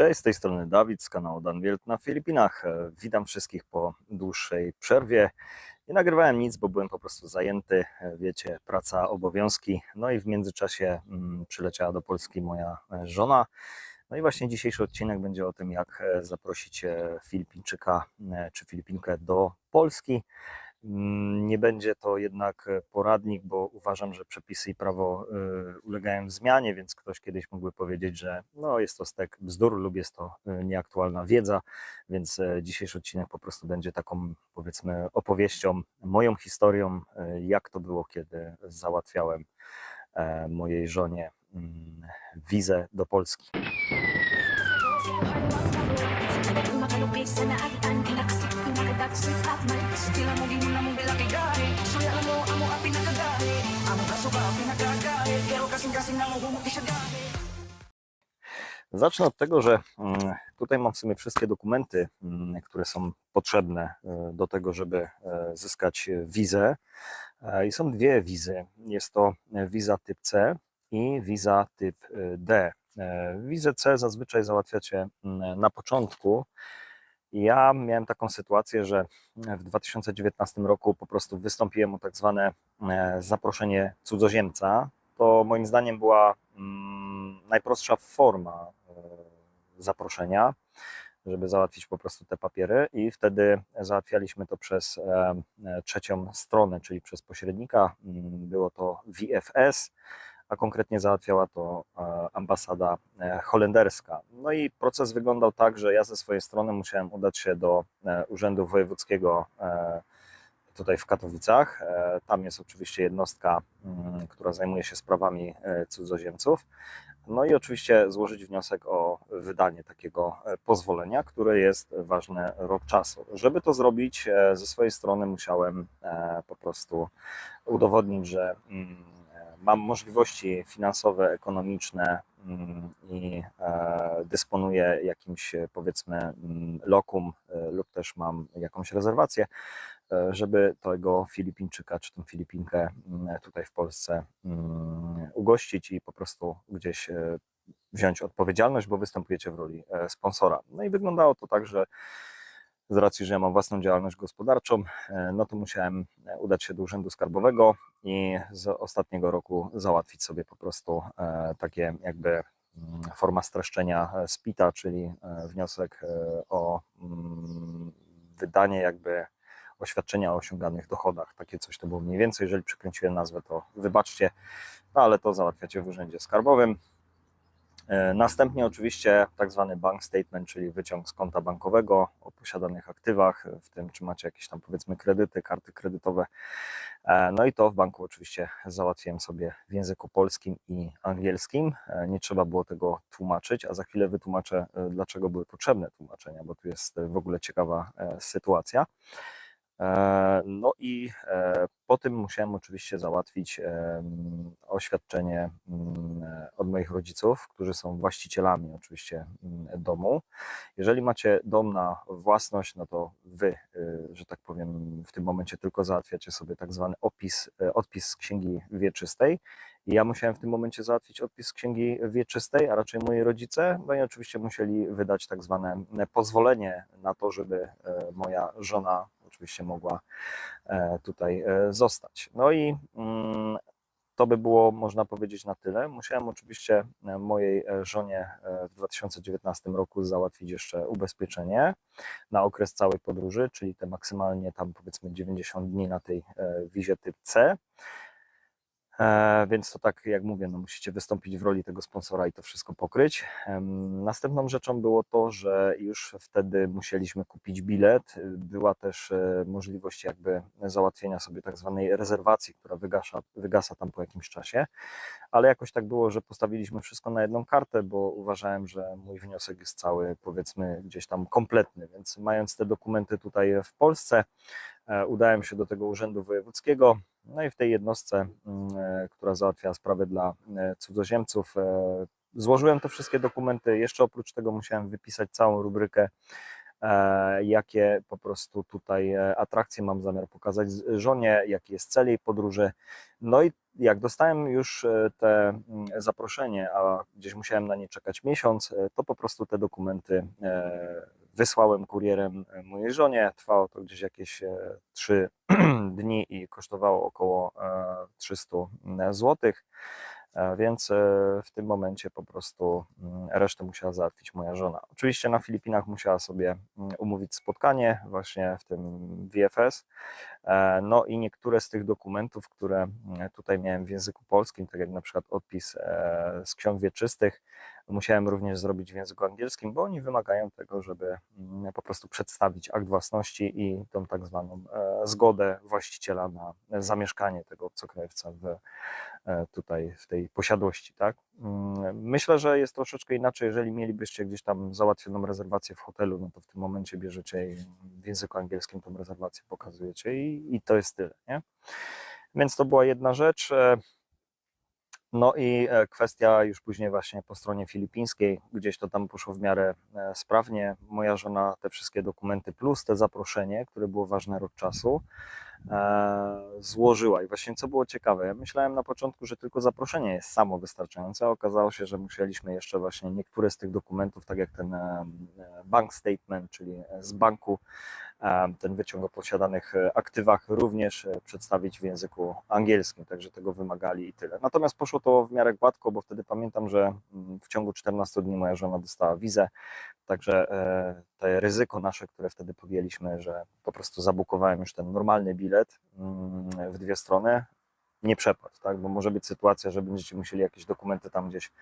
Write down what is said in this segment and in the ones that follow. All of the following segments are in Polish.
Cześć, z tej strony Dawid z kanału Dan Wielt na Filipinach. E, Witam wszystkich po dłuższej przerwie. Nie nagrywałem nic, bo byłem po prostu zajęty. E, Wiecie, praca, obowiązki. No i w międzyczasie mm, przyleciała do Polski moja e, żona. No i właśnie dzisiejszy odcinek będzie o tym, jak zaprosić Filipińczyka czy Filipinkę do Polski. Mm, Nie będzie to jednak e, poradnik, bo uważam, że przepisy i prawo e, ulegają zmianie, więc ktoś kiedyś mógłby powiedzieć, że no, jest to stek bzdur lub jest to e, nieaktualna wiedza, więc dzisiejszy odcinek po prostu będzie taką powiedzmy opowieścią, moją historią, jak to było, kiedy załatwiałem mojej żonie mm, wizę do Polski. Zacznę od tego, że mm, tutaj mam w sumie wszystkie dokumenty, mm, które są potrzebne e, do tego, żeby e, zyskać wizę. E, I są dwie wizy. Jest to wiza typ C i wiza typ D. Wizę C zazwyczaj załatwiacie mm, na początku. Ja miałem taką sytuację, że w 2019 roku po prostu wystąpiłem o tak zwane zaproszenie cudzoziemca. To moim zdaniem była mm, najprostsza forma e, zaproszenia, żeby załatwić po prostu te papiery i wtedy załatwialiśmy to przez e, e, trzecią stronę, czyli przez pośrednika. Mm, Było to VFS, a konkretnie załatwiała to ambasada holenderska. No i proces wyglądał tak, że ja ze swojej strony musiałem udać się do Urzędu Wojewódzkiego tutaj w Katowicach. E, Tam jest oczywiście jednostka, mm, która zajmuje się sprawami e, cudzoziemców. No i oczywiście złożyć wniosek o wydanie takiego e, pozwolenia, które jest ważne rok czasu. Żeby to zrobić, ze swojej strony musiałem po prostu udowodnić, że mm, mam możliwości finansowe, ekonomiczne mm, i dysponuję jakimś powiedzmy lokum lub też mam jakąś rezerwację, żeby tego Filipińczyka czy tą Filipinkę mm, tutaj w Polsce mm, ugościć i po prostu gdzieś e, wziąć odpowiedzialność, bo występujecie w roli e, sponsora. No i wyglądało to tak, że z racji, że ja mam własną działalność gospodarczą, e, no to musiałem e, udać się do Urzędu Skarbowego i z ostatniego roku załatwić sobie po prostu e, takie jakby mm, forma streszczenia e, SPIT-a, czyli e, wniosek e, o wydanie jakby oświadczenia o osiąganych dochodach. Takie coś to było mniej więcej. Jeżeli przekręciłem nazwę, to wybaczcie, no ale to załatwiacie w Urzędzie Skarbowym. E, Następnie oczywiście tak zwany bank statement, czyli wyciąg z konta bankowego o posiadanych aktywach, w tym czy macie jakieś tam powiedzmy kredyty, karty kredytowe. E, No i to w banku oczywiście załatwiłem sobie w języku polskim i angielskim. E, Nie trzeba było tego tłumaczyć, a za chwilę wytłumaczę, dlaczego były potrzebne tłumaczenia, bo tu jest w ogóle ciekawa sytuacja. E, No i e, po tym musiałem oczywiście załatwić oświadczenie mm, od moich rodziców, którzy są właścicielami oczywiście mm, domu. Jeżeli macie dom na własność, no to wy, y, że tak powiem, w tym momencie tylko załatwiacie sobie tak zwany opis, e, odpis z księgi wieczystej. I ja musiałem w tym momencie załatwić odpis z księgi wieczystej, a raczej moi rodzice, no i oczywiście musieli wydać tak zwane pozwolenie na to, żeby moja żona oczywiście mogła e, tutaj e, zostać. No i mm, to by było, można powiedzieć, na tyle. Musiałem oczywiście e, mojej żonie w 2019 roku załatwić jeszcze ubezpieczenie na okres całej podróży, czyli te maksymalnie tam powiedzmy 90 dni na tej wizie typ C. E, Więc to tak jak mówię, no musicie wystąpić w roli tego sponsora i to wszystko pokryć. Następną rzeczą było to, że już wtedy musieliśmy kupić bilet. Była też e, możliwość jakby załatwienia sobie tak zwanej rezerwacji, która wygasa, wygasa tam po jakimś czasie, ale jakoś tak było, że postawiliśmy wszystko na jedną kartę, bo uważałem, że mój wniosek jest cały powiedzmy gdzieś tam kompletny, więc mając te dokumenty tutaj w Polsce, udałem się do tego urzędu wojewódzkiego. No i w tej jednostce, mm, e, która załatwia sprawy dla e, cudzoziemców, e, złożyłem te wszystkie dokumenty. Jeszcze oprócz tego musiałem wypisać całą rubrykę, e, jakie po prostu tutaj e, atrakcje mam zamiar pokazać żonie, jaki jest cel jej podróży. No i jak dostałem już e, te mm, zaproszenie, a gdzieś musiałem na nie czekać miesiąc, e, to po prostu te dokumenty e, wysłałem kurierem e, mojej żonie. Trwało to gdzieś jakieś e, trzy dni i kosztowało około e, 300 zł. E, Więc e, w tym momencie po prostu mm, resztę musiała załatwić moja żona. Oczywiście na Filipinach musiała sobie mm, umówić spotkanie właśnie w tym VFS. E, No i niektóre z tych dokumentów, które mm, tutaj miałem w języku polskim, tak jak na przykład odpis e, z ksiąg wieczystych, musiałem również zrobić w języku angielskim, bo oni wymagają tego, żeby mm, po prostu przedstawić akt własności i tą tak zwaną e, zgodę właściciela na zamieszkanie tego obcokrajowca w, e, tutaj w tej posiadłości. Tak? Mm, Myślę, że jest troszeczkę inaczej, jeżeli mielibyście gdzieś tam załatwioną rezerwację w hotelu, no to w tym momencie bierzecie w języku angielskim tą rezerwację pokazujecie i, i to jest tyle. Nie? Więc to była jedna rzecz. No i e, kwestia już później właśnie po stronie filipińskiej, gdzieś to tam poszło w miarę e, sprawnie. Moja żona te wszystkie dokumenty plus te zaproszenie, które było ważne rok czasu, e, złożyła. I właśnie co było ciekawe, ja myślałem na początku, że tylko zaproszenie jest samo wystarczające, a okazało się, że musieliśmy jeszcze właśnie niektóre z tych dokumentów, tak jak ten bank statement, czyli z banku, ten wyciąg o posiadanych e, aktywach również e, przedstawić w języku angielskim, także tego wymagali i tyle. Natomiast poszło to w miarę gładko, bo wtedy pamiętam, że mm, w ciągu 14 dni moja żona dostała wizę, także e, to ryzyko nasze, które wtedy podjęliśmy, że po prostu zabukowałem już ten normalny bilet mm, w dwie strony, nie przepadł, tak? bo może być sytuacja, że będziecie musieli jakieś dokumenty tam gdzieś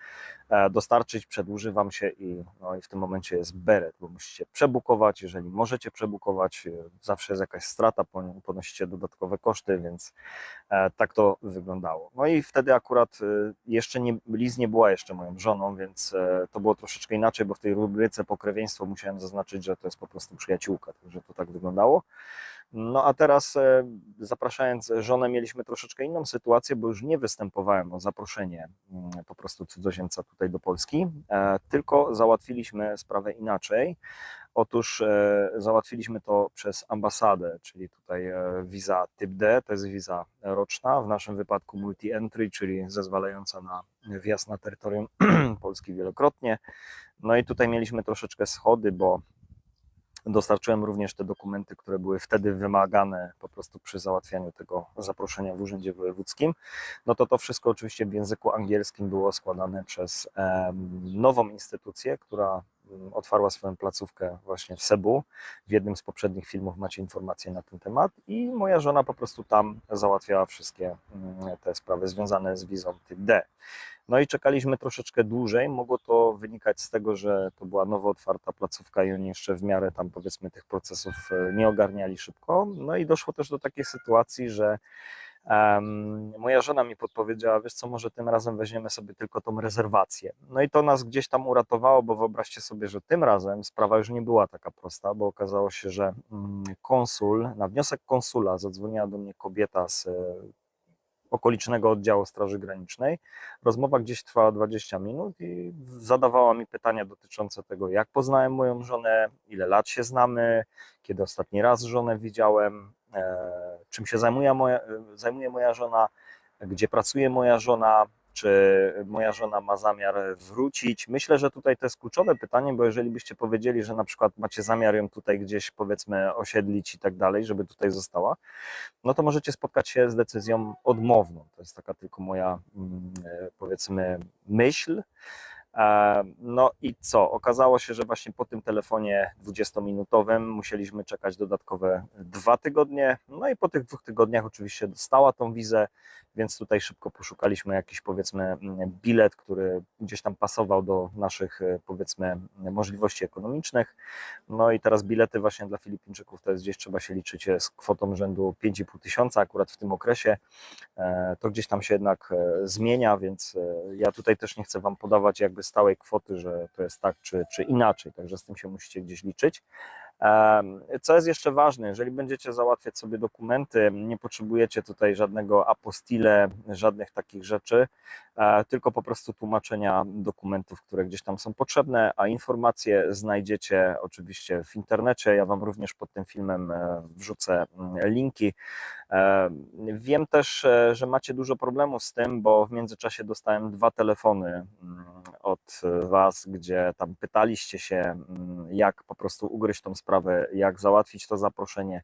e, dostarczyć, przedłuży Wam się i, no, i w tym momencie jest beret, bo musicie przebukować, jeżeli możecie przebukować, e, zawsze jest jakaś strata, pon- ponosicie dodatkowe koszty, więc e, tak to wyglądało. No i wtedy akurat jeszcze nie, Liz nie była jeszcze moją żoną, więc to było troszeczkę inaczej, bo w tej rubryce pokrewieństwo musiałem zaznaczyć, że to jest po prostu przyjaciółka, także to tak wyglądało. No a teraz e, zapraszając żonę mieliśmy troszeczkę inną sytuację, bo już nie występowałem o zaproszenie mm, po prostu cudzoziemca tutaj do Polski, e, tylko załatwiliśmy sprawę inaczej. Otóż e, załatwiliśmy to przez ambasadę, czyli tutaj wiza typ D, to jest wiza roczna, w naszym wypadku multi-entry, czyli zezwalająca na wjazd na terytorium Polski wielokrotnie. No i tutaj mieliśmy troszeczkę schody, bo Dostarczyłem również te dokumenty, które były wtedy wymagane po prostu przy załatwianiu tego zaproszenia w Urzędzie Wojewódzkim. No to to wszystko oczywiście w języku angielskim było składane przez nową instytucję, która otwarła swoją placówkę właśnie w Cebu. W jednym z poprzednich filmów macie informacje na ten temat i moja żona po prostu tam załatwiała wszystkie mm, te sprawy związane z wizą typ D. No i czekaliśmy troszeczkę dłużej. Mogło to wynikać z tego, że to była nowo otwarta placówka i oni jeszcze w miarę tam powiedzmy tych procesów e, nie ogarniali szybko. No i doszło też do takiej sytuacji, że em, moja żona mi podpowiedziała, wiesz co, może tym razem weźmiemy sobie tylko tą rezerwację. No i to nas gdzieś tam uratowało, bo wyobraźcie sobie, że tym razem sprawa już nie była taka prosta, bo okazało się, że mm, konsul, na wniosek konsula zadzwoniła do mnie kobieta z okolicznego oddziału Straży Granicznej. Rozmowa gdzieś trwała 20 minut i zadawała mi pytania dotyczące tego, jak poznałem moją żonę, ile lat się znamy, kiedy ostatni raz żonę widziałem, e, czym się zajmuje moja, zajmuje moja żona, gdzie pracuje moja żona, czy moja żona ma zamiar wrócić. Myślę, że tutaj to jest kluczowe pytanie, bo jeżeli byście powiedzieli, że na przykład macie zamiar ją tutaj gdzieś powiedzmy osiedlić i tak dalej, żeby tutaj została, no to możecie spotkać się z decyzją odmowną. To jest taka tylko moja, mm, e, powiedzmy, myśl. No i co? Okazało się, że właśnie po tym telefonie 20-minutowym musieliśmy czekać dodatkowe dwa tygodnie. No i po tych dwóch tygodniach oczywiście dostała tą wizę, więc tutaj szybko poszukaliśmy jakiś powiedzmy bilet, który gdzieś tam pasował do naszych e, powiedzmy możliwości ekonomicznych. No i teraz bilety właśnie dla Filipińczyków to jest gdzieś trzeba się liczyć e, z kwotą rzędu 5,5 tysiąca akurat w tym okresie. E, To gdzieś tam się jednak zmienia, więc ja tutaj też nie chcę Wam podawać jakby stałej kwoty, że to jest tak czy, czy inaczej, także z tym się musicie gdzieś liczyć. Co jest jeszcze ważne, jeżeli będziecie załatwiać sobie dokumenty, nie potrzebujecie tutaj żadnego apostille, żadnych takich rzeczy, e, tylko po prostu tłumaczenia dokumentów, które gdzieś tam są potrzebne, a informacje znajdziecie oczywiście w internecie. Ja Wam również pod tym filmem e, wrzucę mm, linki. E, Wiem też, e, że macie dużo problemów z tym, bo w międzyczasie dostałem dwa telefony mm, od Was, gdzie tam pytaliście się, mm, jak po prostu ugryźć tą sprawę, jak załatwić to zaproszenie.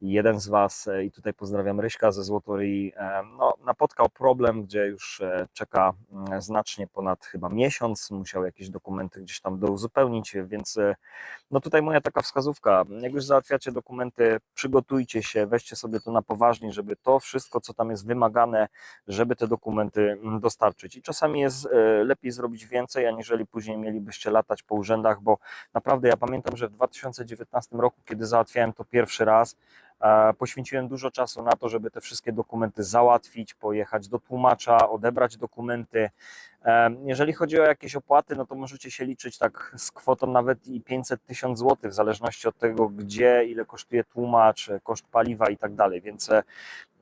Jeden z Was, e, i tutaj pozdrawiam Ryśka ze Złotoryi, e, no, napotkał problem, gdzie już e, czeka mm, znacznie ponad chyba miesiąc, musiał jakieś dokumenty gdzieś tam douzupełnić, więc e, no tutaj moja taka wskazówka, jak już załatwiacie dokumenty, przygotujcie się, weźcie sobie to na poważnie, żeby to wszystko, co tam jest wymagane, żeby te dokumenty mm, dostarczyć. I czasami jest e, lepiej zrobić więcej, aniżeli później mielibyście latać po urzędach, bo naprawdę ja pamiętam, że w 2019 roku, kiedy załatwiałem to pierwszy raz, poświęciłem dużo czasu na to, żeby te wszystkie dokumenty załatwić, pojechać do tłumacza, odebrać dokumenty. Jeżeli chodzi o jakieś opłaty, no to możecie się liczyć tak z kwotą nawet i 500 tysiąc złotych, w zależności od tego, gdzie, ile kosztuje tłumacz, koszt paliwa i tak dalej, więc e,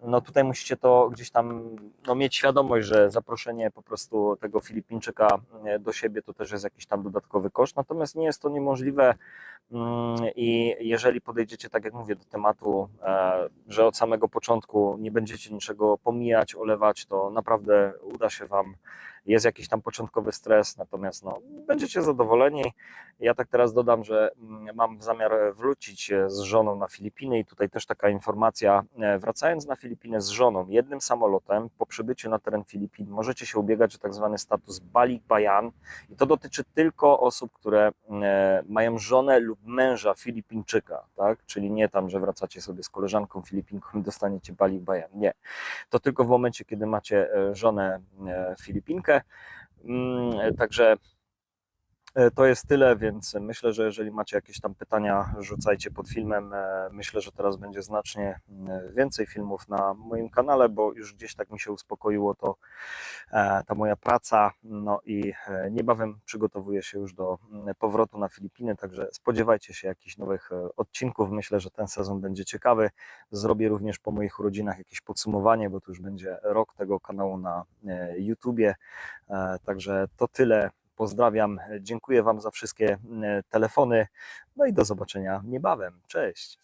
no tutaj musicie to gdzieś tam no, mieć świadomość, że zaproszenie po prostu tego Filipińczyka e, do siebie to też jest jakiś tam dodatkowy koszt, natomiast nie jest to niemożliwe mm, i jeżeli podejdziecie, tak jak mówię, do tematu, e, że od samego początku nie będziecie niczego pomijać, olewać, to naprawdę uda się Wam. Jest jakiś tam początkowy stres, natomiast no, będziecie zadowoleni. Ja tak teraz dodam, że mm, mam zamiar wrócić e, z żoną na Filipiny i tutaj też taka informacja, e, wracając na Filipiny z żoną, jednym samolotem po przybyciu na teren Filipin możecie się ubiegać o tak zwany status balikbayan i to dotyczy tylko osób, które e, mają żonę lub męża Filipińczyka, tak? czyli nie tam, że wracacie sobie z koleżanką Filipinką i dostaniecie balikbayan, nie. To tylko w momencie, kiedy macie e, żonę e, Filipinkę, Mm, Także e, to jest tyle, więc myślę, że jeżeli macie jakieś tam pytania, rzucajcie pod filmem. E, Myślę, że teraz będzie znacznie mm, więcej filmów na moim kanale, bo już gdzieś tak mi się uspokoiło to e, ta moja praca. No i e, niebawem przygotowuję się już do mm, powrotu na Filipiny, także spodziewajcie się jakichś nowych e, odcinków. Myślę, że ten sezon będzie ciekawy. Zrobię również po moich urodzinach jakieś podsumowanie, bo to już będzie rok tego kanału na e, YouTubie. E, Także to tyle. Pozdrawiam, dziękuję Wam za wszystkie e, telefony. No i do zobaczenia niebawem. Cześć.